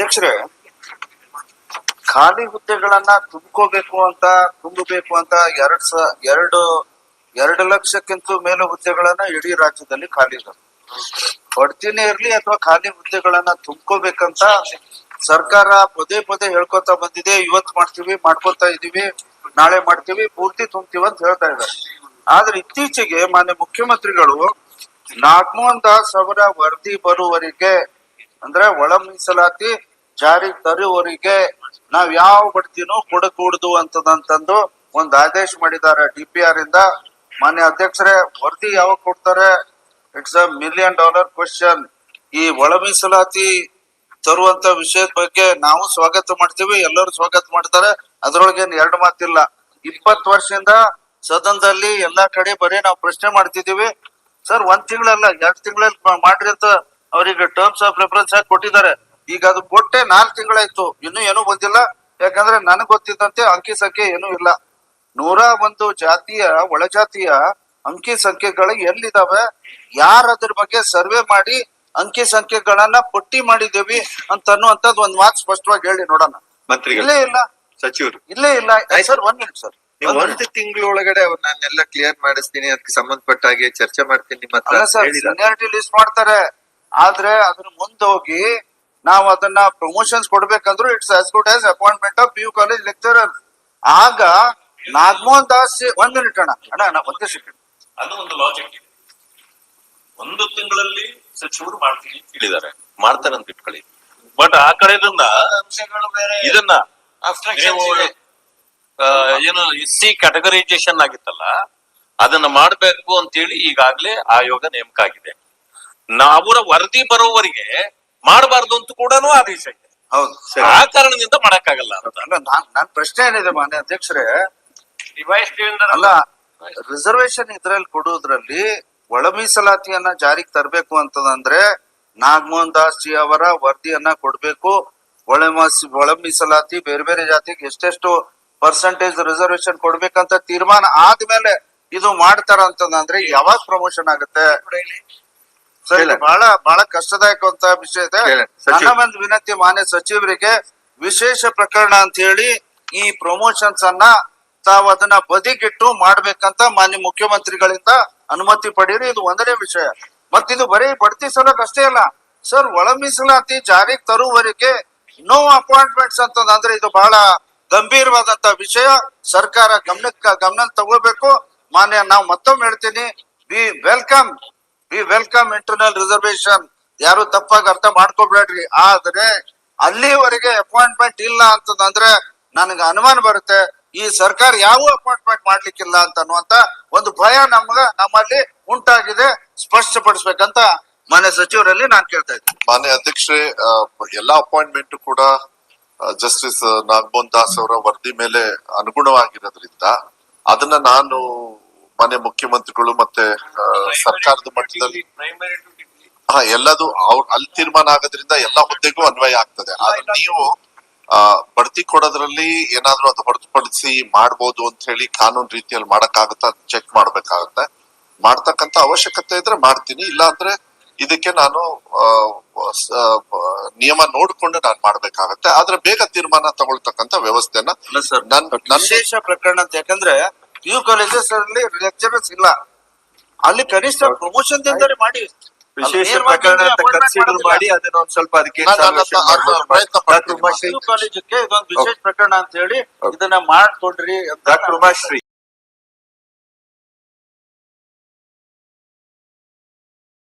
ಅಧ್ಯಕ್ಷರೇ, ಖಾಲಿ ಹುದ್ದೆಗಳನ್ನ ತುಂಬ್ಕೋಬೇಕು ಅಂತ, ತುಂಬಬೇಕು ಅಂತ ಎರಡ್ ಸ, ಎರಡು ಎರಡು ಲಕ್ಷಕ್ಕಿಂತ ಮೇಲೆ ಹುದ್ದೆಗಳನ್ನ ಇಡೀ ರಾಜ್ಯದಲ್ಲಿ ಖಾಲಿ ಇದೆ ಬಡ್ತಿನೇ ಇರ್ಲಿ ಅಥವಾ ಖಾಲಿ ಹುದ್ದೆಗಳನ್ನ ತುಂಬ್ಕೋಬೇಕಂತ ಸರ್ಕಾರ ಪದೇ ಪದೇ ಹೇಳ್ಕೊತಾ ಬಂದಿದೆ. ಇವತ್ ಮಾಡ್ತೀವಿ, ಮಾಡ್ಕೊತಾ ಇದೀವಿ, ನಾಳೆ ಮಾಡ್ತೀವಿ, ಪೂರ್ತಿ ತುಂಬ್ತೀವಿ ಅಂತ ಹೇಳ್ತಾ ಇದ್ದಾರೆ. ಆದ್ರೆ ಇತ್ತೀಚೆಗೆ ಮಾನ್ಯ ಮುಖ್ಯಮಂತ್ರಿಗಳು ನಾಗಮೋಹನ್ ದಾಸ್ ಅವರ ವರದಿ ಬರುವವರೆಗೆ ಅಂದ್ರೆ ಒಳ ಮೀಸಲಾತಿ ಜಾರಿ ತರುವವರಿಗೆ ನಾವ್ ಯಾವ ಬಡ್ತಿನೂ ಕೊಡಕೂಡದು ಅಂತದಂತಂದು ಒಂದು ಆದೇಶ ಮಾಡಿದ್ದಾರೆ ಡಿ ಪಿ ಆರ್ ಇಂದ. ಮಾನ್ಯ ಅಧ್ಯಕ್ಷರೇ, ವರದಿ ಯಾವಾಗ ಕೊಡ್ತಾರೆ? It's a million dollar question ಈ ಒಳ ಮೀಸಲಾತಿ ತರುವಂತ ವಿಷಯದ ಬಗ್ಗೆ ನಾವು ಸ್ವಾಗತ ಮಾಡ್ತೀವಿ, ಎಲ್ಲರೂ ಸ್ವಾಗತ ಮಾಡ್ತಾರೆ. ಅದ್ರೊಳಗೆ ಎರಡು ಮಾತಿಲ್ಲ. ಇಪ್ಪತ್ತು ವರ್ಷದಿಂದ ಸದನದಲ್ಲಿ ಎಲ್ಲಾ ಕಡೆ ಬರೀ ನಾವು ಪ್ರಶ್ನೆ ಮಾಡ್ತಿದೀವಿ ಸರ್, ಒಂದ್ ತಿಂಗಳಲ್ಲ, ಎರಡ್ ತಿಂಗಳಲ್ಲಿ ಮಾಡ್ರಿ ಅಂತ ಅವ್ರಿಗೆ ಟರ್ಮ್ಸ್ ಆಫ್ ರೆಫರೆನ್ಸ್ ಹಾಕಿ ಕೊಟ್ಟಿದ್ದಾರೆ. ಈಗ ಅದು ಕೊಟ್ಟೆ ನಾಲ್ಕು ತಿಂಗಳಾಯ್ತು. ಇನ್ನೂ ಏನೂ ಬಂದಿಲ್ಲ. ಯಾಕಂದ್ರೆ ನನಗ್ ಗೊತ್ತಿದ್ದಂತೆ ಅಂಕಿ ಸಂಖ್ಯೆ ಏನೂ ಇಲ್ಲ. ನೂರ ಒಂದು ಜಾತಿಯ ಒಳಜಾತಿಯ ಅಂಕಿ ಸಂಖ್ಯೆಗಳು ಎಲ್ಲಿದಾವೆ? ಯಾರ ಅದ್ರ ಬಗ್ಗೆ ಸರ್ವೆ ಮಾಡಿ ಅಂಕಿ ಸಂಖ್ಯೆಗಳನ್ನ ಪಟ್ಟಿ ಮಾಡಿದೇವಿ ಅಂತ ಅನ್ನುವಂಥದ್ದು ಒಂದ್ ಮಾತು ಸ್ಪಷ್ಟವಾಗಿ ಹೇಳಿ ನೋಡೋಣ. ಇಲ್ಲೇ ಇಲ್ಲ. ಸಚಿವರು. ಇಲ್ಲೇ ಇಲ್ಲ. ಸರ್ ಒಂದ್ ಮಿನಿಟ್ ಸರ್. ಒಂದು ತಿಂಗಳೊಳಗಡೆ ಅವ್ರು ನಾನೆಲ್ಲ ಕ್ಲಿಯರ್ ಮಾಡಿಸ್ತೀನಿ. ಅದಕ್ಕೆ ಸಂಬಂಧಪಟ್ಟ ಹಾಗೆ ಚರ್ಚೆ ಮಾಡ್ತೀನಿ ನಿಮ್ಮ ಸರ್. ಸೀನಿಯಾರಿಟಿ ಲಿಸ್ಟ್ ಮಾಡ್ತಾರೆ. ಆದ್ರೆ ಅದನ್ನ ಮುಂದೋಗಿ ಹೋಗಿ ನಾವು ಅದನ್ನ promotions ಕೊಡ್ಬೇಕಂದ್ರು it's as good as appointment of P U college lecturer ಆಗ ನಾಗಮೋಹನ್ ದಾಸ್ ಒಂದ್ ಮಿನಿಟ್ ಅಣ್ಣ. ಅಣ್ಣ ಅಣ್ಣ ಒಂದೇ ಸೆಕೆಂಡ್ ಅದು ಒಂದು ಲಾಜಿಕ್ ಒಂದು ತಿಂಗಳಲ್ಲಿ ಸಚಿವರು ಮಾಡ್ತೀನಿ ಅಂತ ಹೇಳಿದ್ದಾರೆ. ಮಾಡ್ತಾರೆ ಅಂತ ಇಟ್ಕೊಳ್ಳಿ. ಬಟ್ ಆ ಕಡೆಯಿಂದ ಇದನ್ನ ಏನು ಎಸ್ ಸಿ ಕ್ಯಾಟಗರೈಸೇಷನ್ ಆಗಿತ್ತಲ್ಲ ಅದನ್ನ ಮಾಡ್ಬೇಕು ಅಂತೇಳಿ ಈಗಾಗ್ಲೇ ಆಯೋಗ ನೇಮಕ ಆಗಿದೆ. ಅವರ ವರದಿ ಬರೋವರೆಗೆ ಮಾಡಬಾರ್ದು ಅಂತ ಕೂಡ ಆದೇಶ ಇದೆ. ಹೌದು ಆ ಕಾರಣದಿಂದ ಮಾಡಕ್ಕಾಗಲ್ಲ ಅಲ್ಲ ನಾನ್ ನನ್ ಪ್ರಶ್ನೆ ಏನಿದೆ ಮಾನ್ಯ ಅಧ್ಯಕ್ಷರೇ? ಅಲ್ಲ ರಿಸರ್ವೇಶನ್ ಇದ್ರಲ್ಲಿ ಕೊಡುವುದ್ರಲ್ಲಿ ಒಳ ಮೀಸಲಾತಿಯನ್ನ ಜಾರಿಗೆ ತರಬೇಕು ಅಂತದಂದ್ರೆ ನಾಗಮೋಹನ್ ದಾಸ್ ಜಿ ಅವರ ವರದಿಯನ್ನ ಕೊಡ್ಬೇಕು. ಒಳ ಮೀಸ ಒಳ ಮೀಸಲಾತಿ ಬೇರೆ ಬೇರೆ ಜಾತಿಗೆ ಎಷ್ಟೆಷ್ಟು ಪರ್ಸೆಂಟೇಜ್ ರಿಸರ್ವೇಶನ್ ಕೊಡ್ಬೇಕಂತ ತೀರ್ಮಾನ ಆದ್ಮೇಲೆ ಇದು ಮಾಡ್ತಾರ ಅಂತಂದ್ರೆ ಯಾವಾಗ ಪ್ರಮೋಷನ್ ಆಗುತ್ತೆ? ಸರ್ ಬಹಳ ಬಹಳ ಕಷ್ಟದಾಯಕವಂತ ವಿಷಯ ಇದೆ. ನನ್ನ ಒಂದು ವಿನಂತಿ ಮಾನ್ಯ ಸಚಿವರಿಗೆ ವಿಶೇಷ ಪ್ರಕರಣ ಅಂತ ಹೇಳಿ ಈ ಪ್ರಮೋಷನ್ಸ್ ಅನ್ನ ತಾವ ಅದನ್ನ ಬದಿಗಿಟ್ಟು ಮಾಡ್ಬೇಕಂತ ಮಾನ್ಯ ಮುಖ್ಯಮಂತ್ರಿಗಳಿಂದ ಅನುಮತಿ ಪಡೀರಿ ಇದು ಒಂದನೇ ವಿಷಯ. ಮತ್ತಿದು ಬರೀ ಬಡ್ತಿ ಸಲಕ್ ಅಷ್ಟೇ ಅಲ್ಲ. ಸರ್ ಒಳ ಮೀಸಲಾತಿ ಜಾರಿಗೆ ತರುವವರೆಗೆ ನೋ ಅಪಾಯಿಂಟ್ಮೆಂಟ್ಸ್ ಅಂತಂದ್ರೆ ಇದು ಬಹಳ ಗಂಭೀರವಾದಂತ ವಿಷಯ. ಸರ್ಕಾರ ಗಮನಕ್ಕೆ ಗಮನ ತಗೋಬೇಕು. ಮಾನ್ಯ ನಾವು ಮತ್ತೊಮ್ಮೆ ಹೇಳ್ತೀನಿ. We welcome we welcome internal reservation ಯಾರು ತಪ್ಪಾಗಿ ಅರ್ಥ ಮಾಡ್ಕೋಬೇಡ್ರಿ ಆದ್ರೆ ಅಲ್ಲಿವರೆಗೆ ಅಪಾಯಿಂಟ್ಮೆಂಟ್ ಇಲ್ಲ ಅಂತಂದ್ರೆ ನನಗೆ ಅನುಮಾನ ಬರುತ್ತೆ. ಈ ಸರ್ಕಾರ ಯಾವ ಅಪಾಯಿಂಟ್ಮೆಂಟ್ ಮಾಡ್ಲಿಕ್ಕಿಲ್ಲ ಅಂತ ಅನ್ನುವಂತ ಒಂದು ಭಯ ನಮ್ಗ, ನಮ್ಮಲ್ಲಿ ಉಂಟಾಗಿದೆ. ಸ್ಪಷ್ಟಪಡಿಸ್ಬೇಕಂತ ಮನೆ ಸಚಿವರಲ್ಲಿ ನಾನು ಕೇಳ್ತಾ ಇದ್ದೀನಿ. ಮಾನ್ಯ ಅಧ್ಯಕ್ಷರೇ ಎಲ್ಲಾ ಅಪಾಯಿಂಟ್ಮೆಂಟ್ ಕೂಡ ಜಸ್ಟಿಸ್ ನಾಗಮೋಹನ್ ದಾಸ್ ಅವರ ವರದಿ ಮೇಲೆ ಅನುಗುಣವಾಗಿರೋದ್ರಿಂದ ಅದನ್ನ ನಾನು ಮಾನ್ಯ ಮುಖ್ಯಮಂತ್ರಿಗಳು ಮತ್ತೆ ಸರ್ಕಾರದ ಮಟ್ಟದಲ್ಲಿ ಹಾ ಎಲ್ಲದು ಅವ್ರ ಅಲ್ಲಿ ತೀರ್ಮಾನ ಆಗೋದ್ರಿಂದ ಎಲ್ಲಾ ಹುದ್ದೆಗೂ ಅನ್ವಯ ಆಗ್ತದೆ. ಆದ್ರೆ ನೀವು ಆ ಬಡ್ತಿ ಕೊಡೋದ್ರಲ್ಲಿ ಏನಾದ್ರೂ ಅದು ಹೊರತುಪಡಿಸಿ ಮಾಡ್ಬೋದು ಅಂತ ಹೇಳಿ ಕಾನೂನು ರೀತಿಯಲ್ಲಿ ಮಾಡಕ್ಕಾಗತ್ತಾ ಚೆಕ್ ಮಾಡ್ಬೇಕಾಗತ್ತೆ. ಮಾಡ್ತಕ್ಕಂತ ಅವಶ್ಯಕತೆ ಇದ್ರೆ ಮಾಡ್ತೀನಿ. ಇಲ್ಲ ಅಂದ್ರೆ ಇದಕ್ಕೆ ನಾನು ನಿಯಮ ನೋಡ್ಕೊಂಡು ನಾನು ಮಾಡ್ಬೇಕಾಗತ್ತೆ. ಆದ್ರೆ ಬೇಗ ತೀರ್ಮಾನ ತಗೊಳ್ತಕ್ಕಂತ ವ್ಯವಸ್ಥೆನ ವಿಶೇಷ ಪ್ರಕರಣ ಅಂತ ಯಾಕಂದ್ರೆ ಪಿ ಯು ಕಾಲೇಜಸ್ ಅಲ್ಲಿ ಲೆಕ್ಚರರ್ಸ್ ಇಲ್ಲ ಅಲ್ಲಿ ಕನಿಷ್ಠ ಪ್ರಮೋಷನ್ ದಿಂದಲೇ ಮಾಡಿ. ವಿಶೇಷ ಪ್ರಕರಣ ಅಂತ ಕನ್ಸಿಡರ್ ಮಾಡಿ ಅದನ್ನ ಒಂದ್ ಸ್ವಲ್ಪ ಅದಕ್ಕೆ ಡಾಕ್ಟರ್. ಉಮಾಶ್ರೀ. ಇದೊಂದು ವಿಶೇಷ ಪ್ರಕರಣ ಅಂತ ಹೇಳಿ ಇದನ್ನ ಮಾಡ್ಕೊಡ್ರಿ ಡಾಕ್ಟರ್ ಉಮಾಶ್ರೀ.